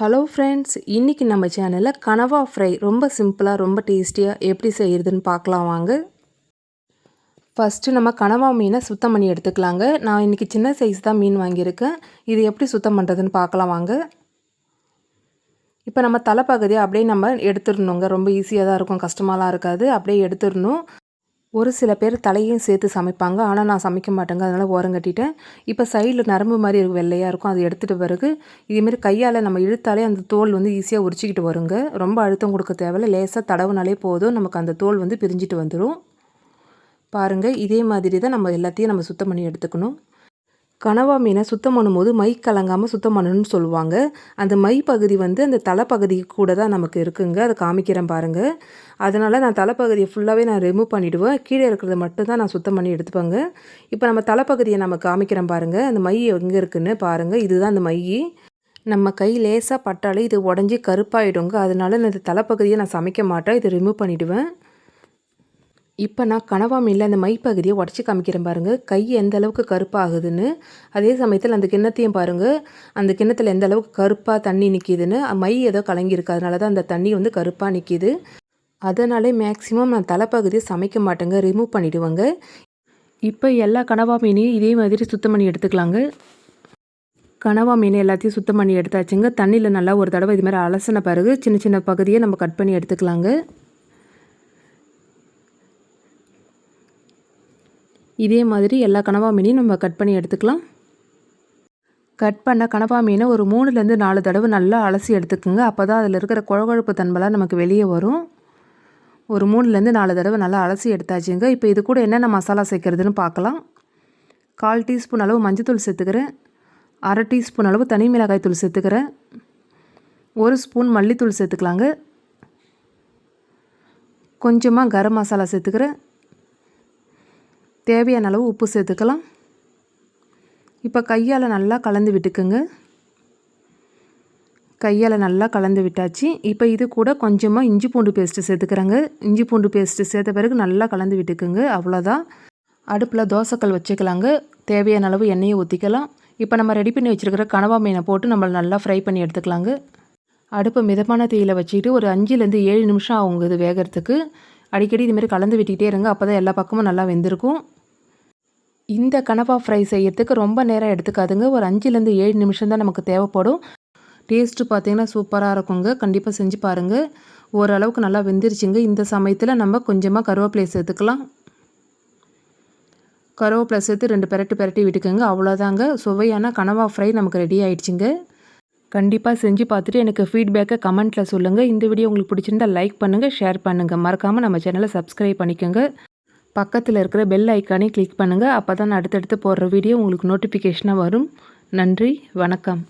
Hello friends இன்றைக்கி நம்ம சேனலில் கனவா ஃப்ரை ரொம்ப சிம்பிளாக ரொம்ப டேஸ்டியாக எப்படி செய்கிறதுன்னு பார்க்கலாம் வாங்க. ஃபஸ்ட்டு நம்ம கனவா மீனை சுத்தம் பண்ணி எடுத்துக்கலாங்க. நான் இன்றைக்கி சின்ன சைஸ் தான் மீன் வாங்கியிருக்கேன். இது எப்படி சுத்தம் பண்ணுறதுன்னு பார்க்கலாம் வாங்க. இப்போ நம்ம தலைப்பகுதியை அப்படியே நம்ம எடுத்துடணுங்க. ரொம்ப ஈஸியாக தான் இருக்கும் கஷ்டமாலாம் இருக்காது. அப்படியே எடுத்துடணும். ஒரு சில பேர் தலையும் சேர்த்து சமைப்பாங்க. ஆனால் நான் சமைக்க மாட்டேங்க. அதனால் ஓரம் கட்டிட்டேன். இப்போ சைடில் நரம்பு மாதிரி இருக்கும் வெள்ளையாக இருக்கும். அதை எடுத்துகிட்டு பிறகு இதேமாரி கையால் நம்ம இழுத்தாலே அந்த தோல் வந்து ஈஸியாக உரிச்சிக்கிட்டு வருங்க. ரொம்ப அழுத்தம் கொடுக்க தேவையில்ல. லேசாக தடவுனாலே போதும். நமக்கு அந்த தோல் வந்து பிரிஞ்சிட்டு வந்துடும் பாருங்கள் இதே மாதிரி தான் நம்ம எல்லாத்தையும் நம்ம சுத்தம் பண்ணி எடுத்துக்கணும். கனவா மீனை சுத்தம் பண்ணும்போது மை கலங்காமல் சுத்தம் பண்ணணும்னு சொல்லுவாங்க. அந்த மை பகுதி வந்து அந்த தலைப்பகுதி கூட தான் நமக்கு இருக்குங்க. அதை காமிக்கிறேன் பாருங்கள் அதனால் நான் தலைப்பகுதியை ஃபுல்லாகவே நான் ரிமூவ் பண்ணிவிடுவேன் கீழே இருக்கிறத மட்டும் தான் நான் சுத்தம் பண்ணி எடுத்துப்பேங்க. இப்போ நம்ம தலைப்பகுதியை நம்ம காமிக்கிறேன் பாருங்கள் அந்த மை எங்கே இருக்குதுன்னு பாருங்கள் இதுதான் அந்த மை. நம்ம கை லேசாக பட்டாலே இது உடஞ்சி கருப்பாயிடுங்க. அதனால நான் இந்த தலைப்பகுதியை நான் சமைக்க மாட்டேன். இதை ரிமூவ் பண்ணிவிடுவேன் இப்போ நான் கனவா மீனில் அந்த மைப்பகுதியை உடச்சி காமிக்கிறேன் பாருங்கள் கை எந்த அளவுக்கு கருப்பாகுதுன்னு அதே சமயத்தில் அந்த கிண்ணத்தையும் பாருங்கள் அந்த கிண்ணத்தில் எந்த அளவுக்கு கருப்பாக தண்ணி நிற்கிதுன்னு மை ஏதோ கலங்கியிருக்கு. அதனால தான் அந்த தண்ணி வந்து கருப்பாக நிற்கிது அதனாலே மேக்ஸிமம் நான் தலைப்பகுதியை சமைக்க மாட்டேங்க. ரிமூவ் பண்ணிவிடுவேங்க இப்போ எல்லா கனவா மீனையும் இதே மாதிரி சுத்தம் பண்ணி எடுத்துக்கலாங்க. கனவா மீன் எல்லாத்தையும் சுத்தம் பண்ணி எடுத்தாச்சுங்க. தண்ணியில் நல்லா ஒரு தடவை இது மாதிரி அலசின பிறகு சின்ன சின்ன பகுதியை நம்ம கட் பண்ணி எடுத்துக்கலாங்க. இதே மாதிரி எல்லா கனவா மீனையும் நம்ம கட் பண்ணி எடுத்துக்கலாம். கட் பண்ண கனவா மீனை ஒரு மூணுலேருந்து நாலு தடவை நல்லா அலசி எடுத்துக்கோங்க. அப்போ தான் அதில் இருக்கிற குழகுழப்பு தன்மைலாம் நமக்கு வெளியே வரும். ஒரு மூணுலேருந்து நாலு தடவை நல்லா அலசி எடுத்தாச்சுங்க. இப்போ இது கூட என்னென்ன மசாலா சேர்க்குறதுன்னு பார்க்கலாம். கால் டீஸ்பூன் அளவு மஞ்சத்தூள் சேர்த்துக்கிறேன். அரை டீஸ்பூன் அளவு தனி மிளகாய் தூள் சேர்த்துக்கிறேன். ஒரு ஸ்பூன் மல்லித்தூள் சேர்த்துக்கலாங்க. கொஞ்சமாக கரம் மசாலா சேர்த்துக்கிறேன். தேவையான அளவு உப்பு சேர்த்துக்கலாம். இப்போ கையால் நல்லா கலந்து விட்டுக்குங்க. கையால் நல்லா கலந்து விட்டாச்சு. இப்போ இது கூட கொஞ்சமாக இஞ்சி பூண்டு பேஸ்ட்டு சேர்த்துக்கிறாங்க. இஞ்சி பூண்டு பேஸ்ட்டு சேர்த்த பிறகு நல்லா கலந்து விட்டுக்குங்க. அவ்வளோதான் அடுப்பில் தோசைக்கல் வச்சுக்கலாங்க. தேவையான அளவு எண்ணெயை ஊற்றிக்கலாம் இப்போ நம்ம ரெடி பண்ணி வச்சுருக்கிற கனவா மீனை போட்டு நம்ம நல்லா ஃப்ரை பண்ணி எடுத்துக்கலாங்க. அடுப்பை மிதமான தீயில் வச்சுக்கிட்டு ஒரு அஞ்சுலேருந்து ஏழு நிமிஷம் ஆகுங்க இது வேகிறதுக்கு. அடிக்கடி இதுமாரி கலந்து விட்டுக்கிட்டே இருங்க. அப்போ தான் எல்லா பக்கமும் நல்லா வெந்திருக்கும். இந்த கனவா ஃப்ரை செய்யறதுக்கு ரொம்ப நேரம் எடுத்துக்காதுங்க. ஒரு அஞ்சுலேருந்து ஏழு நிமிஷம் தான் நமக்கு தேவைப்படும். டேஸ்ட்டு பார்த்தீங்கன்னா சூப்பராக இருக்குங்க. கண்டிப்பாக செஞ்சு பாருங்கள் ஓரளவுக்கு நல்லா வெந்துருச்சுங்க. இந்த சமயத்தில் நம்ம கொஞ்சமாக கருவேப்பிலை சேர்த்துக்கலாம். கருவேப்பிலை சேர்த்து ரெண்டு பெரட்டி பெரட்டி விட்டுக்கோங்க. அவ்வளோதாங்க. சுவையான கனவா ஃப்ரை நமக்கு ரெடி ஆயிடுச்சுங்க. கண்டிப்பாக செஞ்சு பார்த்துட்டு எனக்கு ஃபீட்பேக்கை கமெண்ட்டில் சொல்லுங்கள் இந்த வீடியோ உங்களுக்கு பிடிச்சிருந்தால் லைக் பண்ணுங்கள் ஷேர் பண்ணுங்கள் மறக்காமல் நம்ம சேனலை சப்ஸ்கிரைப் பண்ணிக்கோங்க. பக்கத்தில் இருக்கிற பெல் ஐக்கானே கிளிக் பண்ணுங்கள் அப்போ தான் அடுத்தடுத்து போடுற வீடியோ உங்களுக்கு நோட்டிஃபிகேஷனாக வரும். நன்றி வணக்கம்.